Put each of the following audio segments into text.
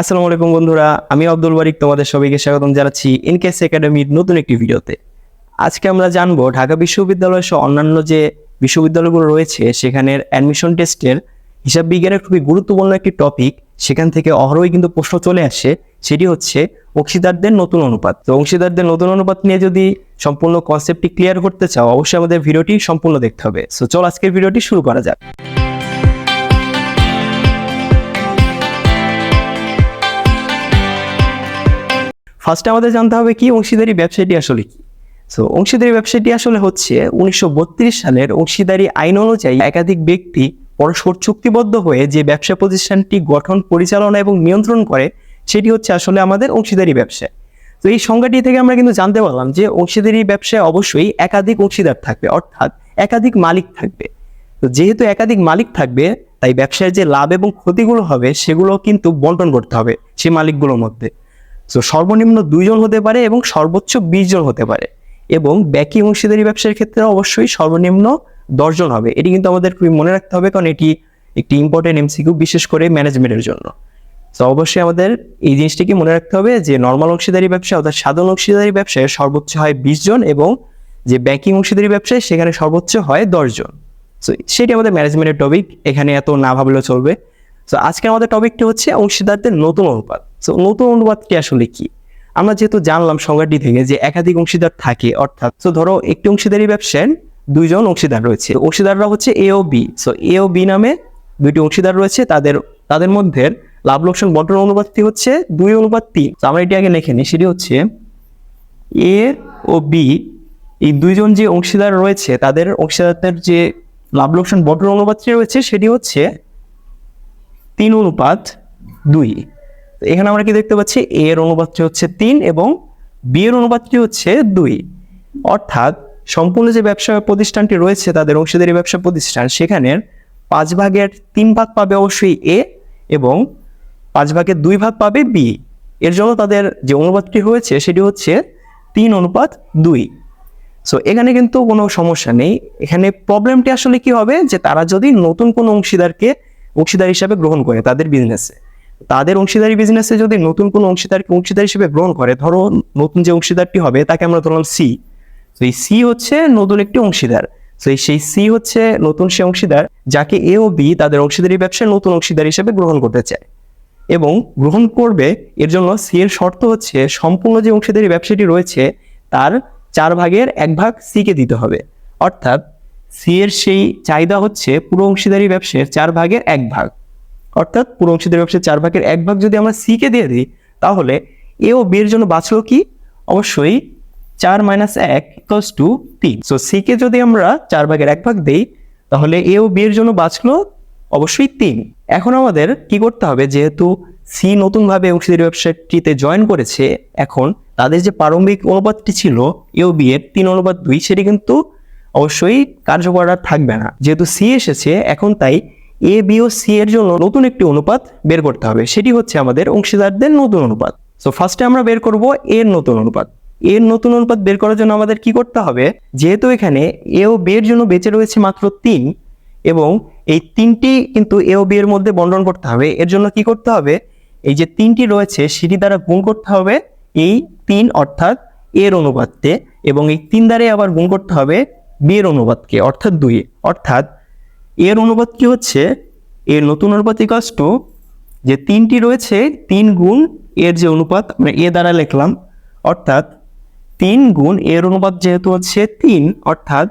আসসালামু আলাইকুম বন্ধুরা, আমি আব্দুল বারিক তোমাদের সবাইকে স্বাগতম জানাচ্ছি ইনকেস একাডেমির নতুন একটি ভিডিওতে। আজকে আমরা জানব ঢাকা বিশ্ববিদ্যালয় সহ অন্যান্য যে বিশ্ববিদ্যালয়গুলো রয়েছে, সেখানের অ্যাডমিশন টেস্টের হিসাব বিজ্ঞানের খুবই গুরুত্বপূর্ণ একটি টপিক সেখান থেকে অহরই কিন্তু প্রশ্ন চলে আসে, সেটি হচ্ছে অংশীদারদের নতুন অনুপাত। তো অংশীদারদের নতুন অনুপাত নিয়ে যদি সম্পূর্ণ কনসেপ্টটি ক্লিয়ার করতে চাও, অবশ্যই আমাদের ভিডিওটি সম্পূর্ণ দেখতে হবে। সো চল আজকের ভিডিওটি শুরু করা যাক। ফার্স্টে আমাদের জানতে হবে কি অংশীদারি ব্যবসাটি আসলে কি? সো অংশীদারি ব্যবসাটি আসলে হচ্ছে উনিশশো বত্রিশ সালের অংশীদারি আইন অনুযায়ী একাধিক ব্যক্তি পরস্পর চুক্তিবদ্ধ হয়ে যে ব্যবসা প্রতিষ্ঠানটি গঠন, পরিচালনা এবং নিয়ন্ত্রণ করে, সেটি হচ্ছে আসলে আমাদের অংশীদারি ব্যবসা। তো এই সংজ্ঞাটি থেকে আমরা কিন্তু জানতে পারলাম যে অংশীদারি ব্যবসায় অবশ্যই একাধিক অংশীদার থাকবে, অর্থাৎ একাধিক মালিক থাকবে। তো যেহেতু একাধিক মালিক থাকবে, তাই ব্যবসায় যে লাভ এবং ক্ষতিগুলো হবে, সেগুলো কিন্তু বন্টন করতে হবে সেই মালিকগুলোর মধ্যে। তো সর্বনিম্ন দুইজন হতে পারে এবং সর্বোচ্চ বিশ জন হতে পারে। এবং ব্যাকি অংশীদারি ব্যবসার ক্ষেত্রে অবশ্যই সর্বনিম্ন দশজন হবে। এটি কিন্তু আমাদের খুবই মনে রাখতে হবে, কারণ এটি একটি ইম্পর্টেন্ট এমসিকিউ বিশেষ করে ম্যানেজমেন্টের জন্য। তো অবশ্যই আমাদের এই জিনিসটিকে মনে রাখতে হবে যে নর্মাল অংশীদারি ব্যবসা অর্থাৎ সাধারণ অংশীদারি ব্যবসায় সর্বোচ্চ হয় বিশ জন এবং যে ব্যাকিং অংশীদারি ব্যবসায় সেখানে সর্বোচ্চ হয় দশজন। সো সেটি আমাদের ম্যানেজমেন্টের টপিক এখানে এত না ভাবলেও চলবে। তো আজকে আমাদের টপিকটি হচ্ছে অংশীদারদের নতুন অনুপাত। তো নতুন অনুপাতটি আসলে কি? আমরা যেহেতু জানলাম সংজ্ঞাটি থেকে যে একাধিক অংশীদার থাকে, অর্থাৎ তো ধরো একটি অংশীদারি ব্যবসায়, দুইজন অংশীদার রয়েছে। অংশীদাররা হচ্ছে এ ও বি সো এ ও বি নামে দুইটি অংশীদার রয়েছে, তাদের তাদের মধ্যে লাভ লোকসান বন্টন অনুপাতটি হচ্ছে দুই অনুপাত তিন। তো আমরা এটি আগে লিখে নিই, সেটি হচ্ছে এ ও বি এই দুইজন যে অংশীদার রয়েছে, তাদের অংশীদারদের যে লাভ লোকসান বন্টন অনুপাতটি রয়েছে, সেটি হচ্ছে তিন অনুপাত দুই। এখানে আমরা কি দেখতে পাচ্ছি? এ এর অনুপাতটি হচ্ছে তিন এবং বি এর অনুপাতটি হচ্ছে দুই। অর্থাৎ সম্পূর্ণ যে ব্যবসা প্রতিষ্ঠানটি রয়েছে, তাদের অংশীদারি ব্যবসা প্রতিষ্ঠান সেখানে পাঁচ ভাগের তিন ভাগ পাবে অবশ্যই এ এবং পাঁচ ভাগের দুই ভাগ পাবে বি। এর জন্য তাদের যে অনুপাতটি হয়েছে, সেটি হচ্ছে তিন অনুপাত দুই। সো এখানে কিন্তু কোনো সমস্যা নেই। এখানে প্রবলেমটি আসলে কি হবে? যে তারা যদি নতুন কোনো অংশীদারকে, অংশীদার হিসাবে গ্রহণ করে তাদের বিজনেসে তাদের অংশীদারি বিজনেসে যদি নতুন কোনো অংশীদারকে অংশীদার হিসেবে গ্রহণ করে, ধরো নতুন যে অংশীদারটি হবে, তাকে আমরা ধরলাম সি তো এই সি হচ্ছে নতুন একটি অংশীদার। তো সেই সি হচ্ছে নতুন সে অংশীদার, যাকে এ ও বি তাদের অংশীদারি ব্যবসায় নতুন অংশীদার হিসেবে গ্রহণ করতে চায়। এবং গ্রহণ করবে, এর জন্য সি এর শর্ত হচ্ছে সম্পূর্ণ যে অংশীদারি ব্যবসাটি রয়েছে, তার চার ভাগের এক ভাগ সিকে দিতে হবে। অর্থাৎ সি এর সেই চাহিদা হচ্ছে পুরো অংশীদারি ব্যবসার চার ভাগের এক ভাগ। অর্থাৎ পুরো অংশীদারি ব্যবসার চার ভাগের এক ভাগ যদি আমরা সিকে দিয়ে দিই, তাহলে এ ও বি এর জন্য বাঁচলো কি? অবশ্যই চার মাইনাস এক ইকলস টু তিন সো সিকে যদি আমরা চার ভাগের এক ভাগ দিই, তাহলে এ ও বি এর জন্য বাঁচলো অবশ্যই তিন। এখন আমাদের কি করতে হবে? যেহেতু সি নতুনভাবে অংশীদারি ব্যবসাটিতে জয়েন করেছে, এখন তাদের যে প্রারম্ভিক অনুপাতটি ছিল এ ও বি এর তিন অনুপাত দুই, সেটি কিন্তু অবশ্যই কার্যকর থাকবে না। যেহেতু সি এসেছে, এখন তাই এ বি ও সি এর জন্য নতুন একটি অনুপাত বের করতে হবে। সেটি হচ্ছে আমাদের অংশীদারদের নতুন অনুপাত। সো ফার্স্টে আমরা বের করব এর নতুন অনুপাত। এর নতুন অনুপাত বের করার জন্য আমাদের কি করতে হবে? যেহেতু এখানে এ ও বি এর জন্য বেঁচে রয়েছে মাত্র তিন, এবং এই তিনটি কিন্তু এ ও বি এর মধ্যে বন্টন করতে হবে। এর জন্য কি করতে হবে? এই যে তিনটি রয়েছে, সেটি দ্বারা গুণ করতে হবে এই তিন, অর্থাৎ এর অনুপাতকে, এবং এই তিন দ্বারে আবার গুণ করতে হবে বি এর অনুপাতকে, অর্থাৎ দুই। অর্থাৎ এর অনুপাত কি হচ্ছে? এর নতুন অনুপাত ইকাস টু যে তিনটি রয়েছে, তিন গুণ এর যে অনুপাত, আমরা এ দ্বারা লিখলাম, অর্থাৎ তিন গুণ এর অনুপাত যেহেতু হচ্ছে তিন, অর্থাৎ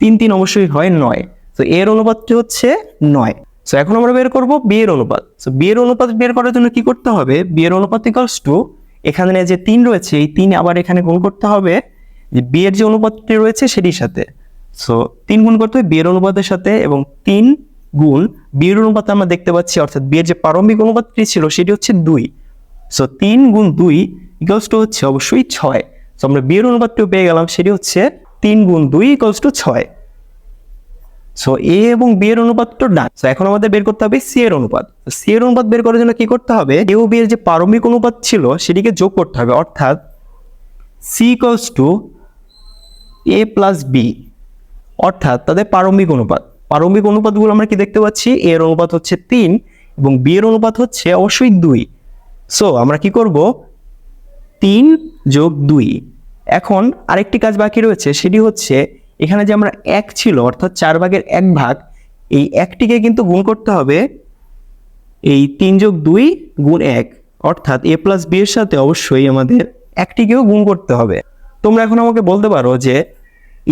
তিন তিন অবশ্যই হয় নয়। তো এর অনুপাতটি হচ্ছে? নয়। তো এখন আমরা বের করব বিয়ের অনুপাত। তো বিয়ের অনুপাত বের করার জন্য কি করতে হবে? বিয়ের অনুপাত ইকালস টু এখানে যে তিন রয়েছে, এই তিন আবার এখানে গুণ করতে হবে, যে বিয়ের যে অনুপাতটি রয়েছে, সেটির সাথে। সো তিন গুণ করতে হবে বিয়ের অনুপাতের সাথে এবং তিন গুণ বিয়ের অনুপাত আমরা দেখতে পাচ্ছি, অর্থাৎ বিয়ের যে প্রারম্ভিক অনুপাতটি ছিল সেটি হচ্ছে দুই। সো তিন গুণ দুই ইকলস টু হচ্ছে অবশ্যই ছয়। সো আমরা বিয়ের অনুপাতটিও পেয়ে গেলাম, সেটি হচ্ছে তিন গুণ দুই ইকলস টু ছয়। সো এ এবং বি এর অনুপাত তো ডান সো এখন আমাদের বের করতে হবে সি এর অনুপাত। সি এর অনুপাত বের করার জন্য কি করতে হবে? এ ও বি এর যে প্রারম্ভিক অনুপাত ছিল সেটিকে যোগ করতে হবে। অর্থাৎ C equals to A plus B অর্থাৎ তাদের প্রারম্ভিক অনুপাত। প্রারম্ভিক অনুপাতগুলো আমরা কি দেখতে পাচ্ছি? এ এর অনুপাত হচ্ছে তিন এবং বি এর অনুপাত হচ্ছে অবশ্যই দুই। সো আমরা কি করব? তিন যোগ দুই। এখন আরেকটি কাজ বাকি রয়েছে, সেটি হচ্ছে এখানে যে আমরা এক ছিল, অর্থাৎ চার ভাগের এক ভাগ, এই একটিকে কিন্তু গুণ করতে হবে এই তিন যোগ দুই গুণ এক। অর্থাৎ এ প্লাস বি এর সাথে অবশ্যই আমাদের একটিকেও গুণ করতে হবে। তোমরা এখন আমাকে বলতে পারো যে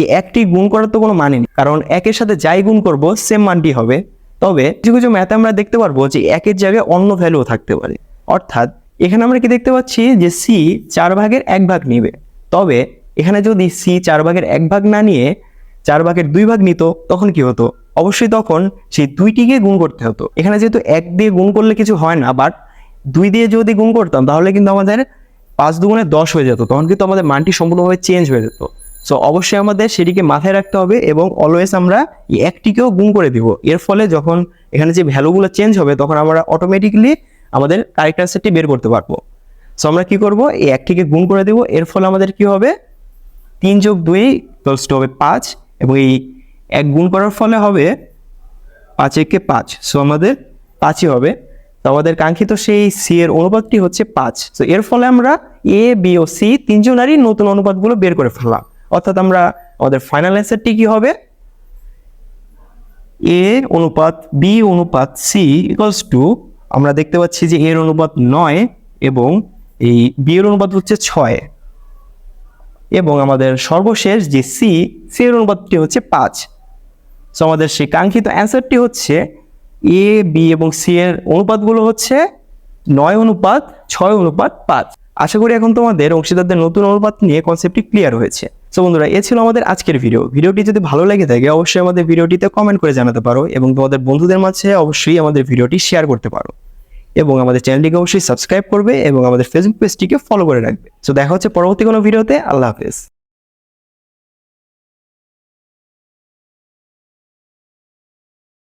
এই একটি গুণ করার তো কোনো মানে নেই। কারণ একের সাথে যাই গুণ করব সেম মানটি হবে। তবে কিছু কিছু ম্যাথে আমরা দেখতে পারব যে একের জায়গায় অন্য ভ্যালুও থাকতে পারে। অর্থাৎ এখানে আমরা কি দেখতে পাচ্ছি যে সি চার ভাগের এক ভাগ নেবে। তবে এখানে যদি সি চার ভাগের এক ভাগ না নিয়ে চার ভাগের দুই ভাগ নিত, তখন কি হতো? অবশ্যই তখন সেই দুইটিকে গুণ করতে হতো। এখানে যেহেতু এক দিয়ে গুণ করলে কিছু হয় না বাট দুই দিয়ে যদি গুণ করতাম, তাহলে কিন্তু আমাদের পাঁচ দুগুণে দশ হয়ে যেত। তখন কিন্তু আমাদের মানটি সম্পূর্ণভাবে চেঞ্জ হয়ে যেত। সো অবশ্যই আমাদের সেটিকে মাথায় রাখতে হবে এবং অলওয়েজ আমরা একটিকেও গুণ করে দিব। এর ফলে যখন এখানে যে ভ্যালুগুলো চেঞ্জ হবে, তখন আমরা অটোমেটিকলি আমাদের কারেক্ট অ্যান্সারটি বের করতে পারব। সো আমরা কি করব? এই একটিকে গুণ করে দেব। এর ফলে আমাদের কি হবে? তিন যোগ দুই প্লাস টু হবে পাঁচ এবং এই এক গুণ করার ফলে হবে পাঁচ একে পাঁচ। সো আমাদের পাঁচই হবে। তো আমাদের কাঙ্ক্ষিত সেই সি এর অনুপাতটি হচ্ছে পাঁচ। তো এর ফলে আমরা এ বি ও সি তিনজনারই নতুন অনুপাতগুলো বের করে ফেললাম। অর্থাৎ আমরা আমাদের ফাইনাল অ্যান্সারটি কি হবে? এ অনুপাত বি অনুপাত সি ইকুয়ালস টু আমরা দেখতে পাচ্ছি যে এর অনুপাত নয় এবং এই বি এর অনুপাত হচ্ছে ছয়। এবং আমাদের সর্বশেষ যে সি সি এর অনুপাতটি হচ্ছে পাঁচ। সো আমাদের সেই কাঙ্ক্ষিত অ্যান্সারটি হচ্ছে এ বি এবং সি এর অনুপাতগুলো হচ্ছে নয় অনুপাত, ছয় অনুপাত পাঁচ। আশা করি এখন তোমাদের অংশীদারদের নতুন অনুপাত নিয়ে কনসেপ্টটি ক্লিয়ার হয়েছে। সো বন্ধুরা, এ ছিল আমাদের আজকের ভিডিও ভিডিওটি যদি ভালো লেগে থাকে, অবশ্যই আমাদের ভিডিওটিতে কমেন্ট করে জানাতে পারো এবং তোমাদের বন্ধুদের মাঝে অবশ্যই আমাদের ভিডিওটি শেয়ার করতে পারো। এবং আমাদের চ্যানেলটিকে অবশ্যই সাবস্ক্রাইব করবে এবং আমাদের ফেসবুক পেজটিকে ফলো করে রাখবে। সো দেখা হচ্ছে পরবর্তী কোনো ভিডিওতে আল্লাহ হাফেজ।